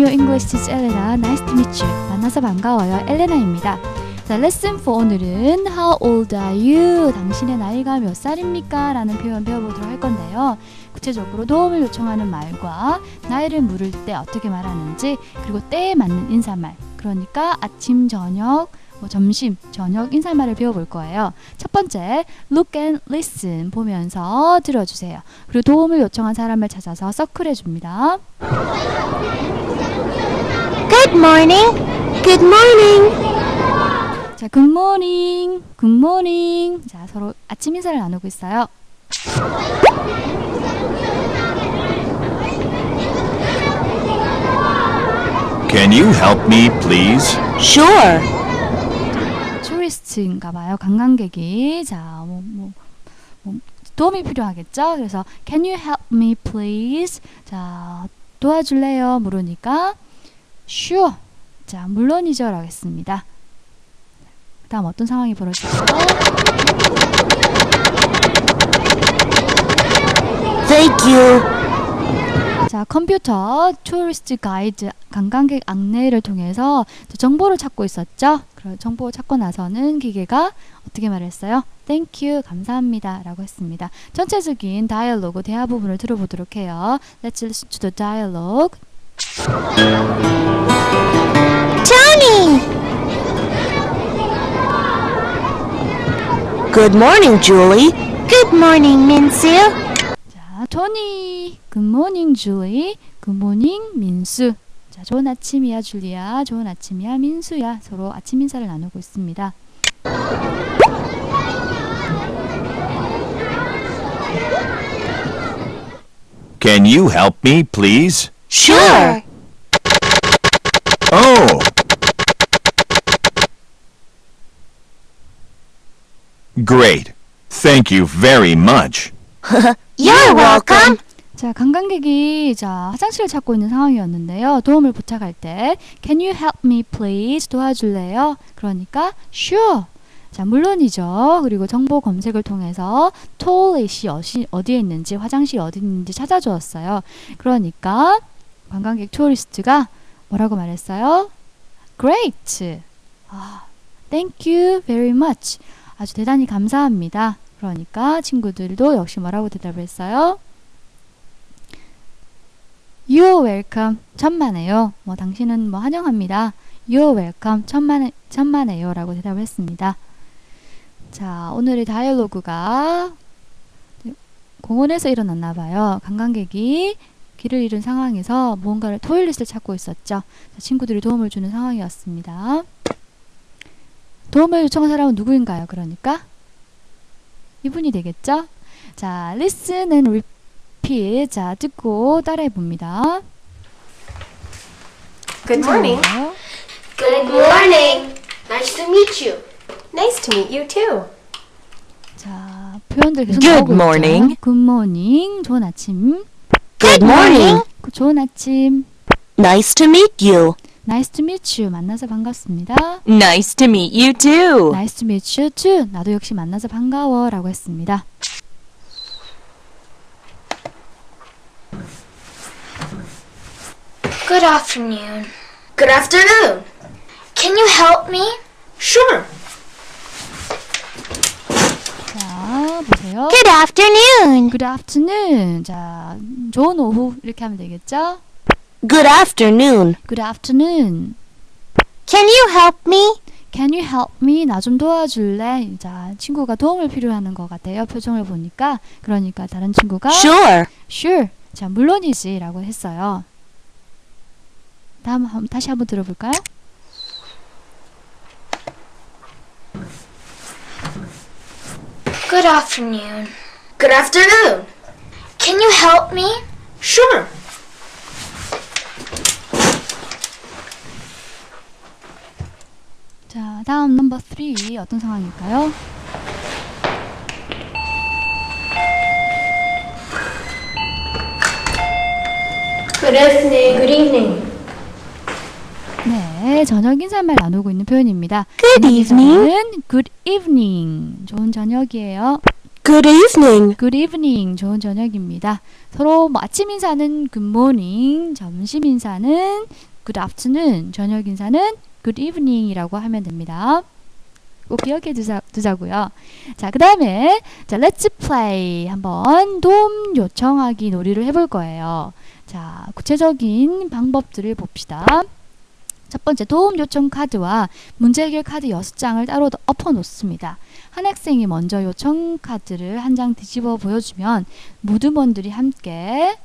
Your English is Elena. Nice to meet you. 만나서 반가워요. 엘레나입니다. 자, 레슨 4 오늘은 How old are you? 당신의 나이가 몇 살입니까? 라는 표현 배워보도록 할 건데요. 구체적으로 도움을 요청하는 말과 나이를 물을 때 어떻게 말하는지 그리고 때에 맞는 인사말 그러니까 아침, 저녁, 뭐 점심, 저녁 인사말을 배워볼 거예요. 첫 번째, look and listen 보면서 들어주세요. 그리고 도움을 요청한 사람을 찾아서 서클해 줍니다. Good morning. Good morning. 자, 굿모닝, 굿모닝. 자, 서로 아침 인사를 나누고 있어요. Can you help me, please? Sure. 토리스트인가 봐요. 관광객이. 자, 뭐, 뭐, 뭐 도움이 필요하겠죠? 그래서 can you help me please? 자, 도와줄래요? 물으니까 sure. 자, 물론이죠. 라겠습니다. 다음 어떤 상황이 벌어질까요? Thank you. 자, 컴퓨터 토리스트 가이드 관광객 안내를 통해서 정보를 찾고 있었죠. 그런 정보를 찾고 나서는 기계가 어떻게 말했어요? Thank you, 감사합니다. 라고 했습니다. 전체적인 다이얼로그 대화 부분을 들어보도록 해요. Let's listen to the dialogue. Tony. Good morning, Julie. Good morning, Minsu. 자, 토니. Good morning, Julie. Good morning, 민수. 자, 좋은 아침이야, 줄리야. 좋은 아침이야, 민수야. 서로 아침 인사를 나누고 있습니다. Can you help me, please? Sure. Great. Thank you very much. You're welcome. 자, 관광객이 자, 화장실을 찾고 있는 상황이었는데요. 도움을 부탁할 때 Can you help me please? 도와줄래요? 그러니까 Sure. 자, 물론이죠. 그리고 정보 검색을 통해서 어시, 어디에 있는지, 화장실이 어디 있는지 찾아주었어요. 그러니까 관광객 투어리스트가 뭐라고 말했어요? Great. 아, thank you very much. 아주 대단히 감사합니다. 그러니까 친구들도 역시 뭐라고 대답을 했어요? You're welcome. 천만에요. 뭐 당신은 뭐 환영합니다. You're welcome. 천만 천만에요 라고 대답을 했습니다. 자, 오늘의 다이얼로그가 공원에서 일어났나 봐요. 관광객이 길을 잃은 상황에서 무언가를 토일릿을 찾고 있었죠. 자, 친구들이 도움을 주는 상황이었습니다. 도움을 요청한 사람은 누구인가요? 그러니까 이분이 되겠죠? 자, listen and repeat. 자, 듣고 따라해 봅니다. Good morning. Good morning. Nice to meet you. Nice to meet you too. 자, 표현들 계속 Good 나오고 morning. 있죠. Good morning. 좋은 아침. Good morning. 그 좋은 아침. Nice to meet you. Nice to meet you. 만나서 반갑습니다. Nice to meet you too. Nice to meet you too. 나도 역시 만나서 반가워 라고 했습니다. Good afternoon. Good afternoon. Can you help me? Sure. 자, 보세요. Good afternoon. Good afternoon. 자, 좋은 오후 이렇게 하면 되겠죠? Good afternoon. Good afternoon. Can you help me? Can you help me? 나 좀 도와줄래? 자, 친구가 도움을 필요하는 것 같아요. 표정을 보니까. 그러니까 다른 친구가 Sure. Sure. 자, 물론이지 라고 했어요. 다음 한- 다시 한번 들어볼까요? Good afternoon. Good afternoon. Can you help me? Sure. 자, 다음 넘버 3 어떤 상황일까요? Good evening. Good evening. 네, 저녁 인사말 나누고 있는 표현입니다. Good evening. good evening. 좋은 저녁이에요. Good evening. good evening. 좋은 저녁입니다. 서로 뭐 아침 인사는 good morning, 점심 인사는 good afternoon. 저녁 인사는 good evening이라고 하면 됩니다. 꼭 기억해 두자, 두자고요. 자, 그 다음에 자, let's play 한번 도움 요청하기 놀이를 해볼 거예요. 자, 구체적인 방법들을 봅시다. 첫 번째 도움 요청 카드와 문제 해결 카드 6장을 따로 엎어 놓습니다. 한 학생이 먼저 요청 카드를 한 장 뒤집어 보여주면 무드먼들이 함께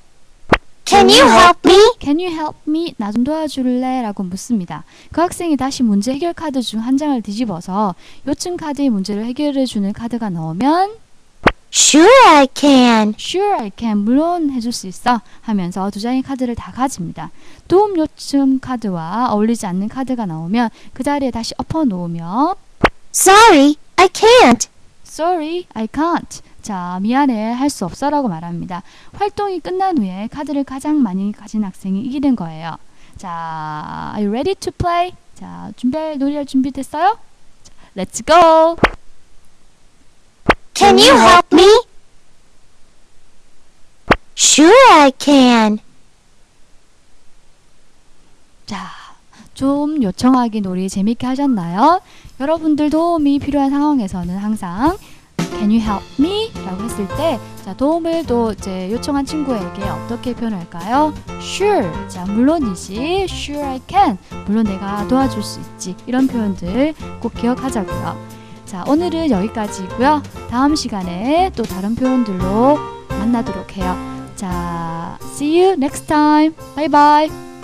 Can you help me? Can you help me? 나 좀 도와줄래? 라고 묻습니다. 그 학생이 다시 문제 해결 카드 중 한 장을 뒤집어서 요청 카드의 문제를 해결해 주는 카드가 나오면 Sure, I can. Sure, I can. 물론 해줄 수 있어. 하면서 두 장의 카드를 다 가집니다. 도움 요청 카드와 어울리지 않는 카드가 나오면 그 자리에 다시 엎어 놓으며 Sorry, I can't. Sorry, I can't. 자, 미안해, 할 수 없어 라고 말합니다. 활동이 끝난 후에 카드를 가장 많이 가진 학생이 이기는 거예요. 자, are you ready to play? 자, 준비, 놀이할 준비 됐어요? 자, Let's go! Can you help me? Sure, I can. 자, 좀 요청하기 놀이 재밌게 하셨나요? 여러분들 도움이 필요한 상황에서는 항상 Can you help me? 라고 했을 때 자, 도움을 또 이제 요청한 친구에게 어떻게 표현할까요? Sure. 자, 물론이지. Sure I can. 물론 내가 도와줄 수 있지. 이런 표현들 꼭 기억하자고요. 자, 오늘은 여기까지고요. 다음 시간에 또 다른 표현들로 만나도록 해요. 자, see you next time. Bye bye.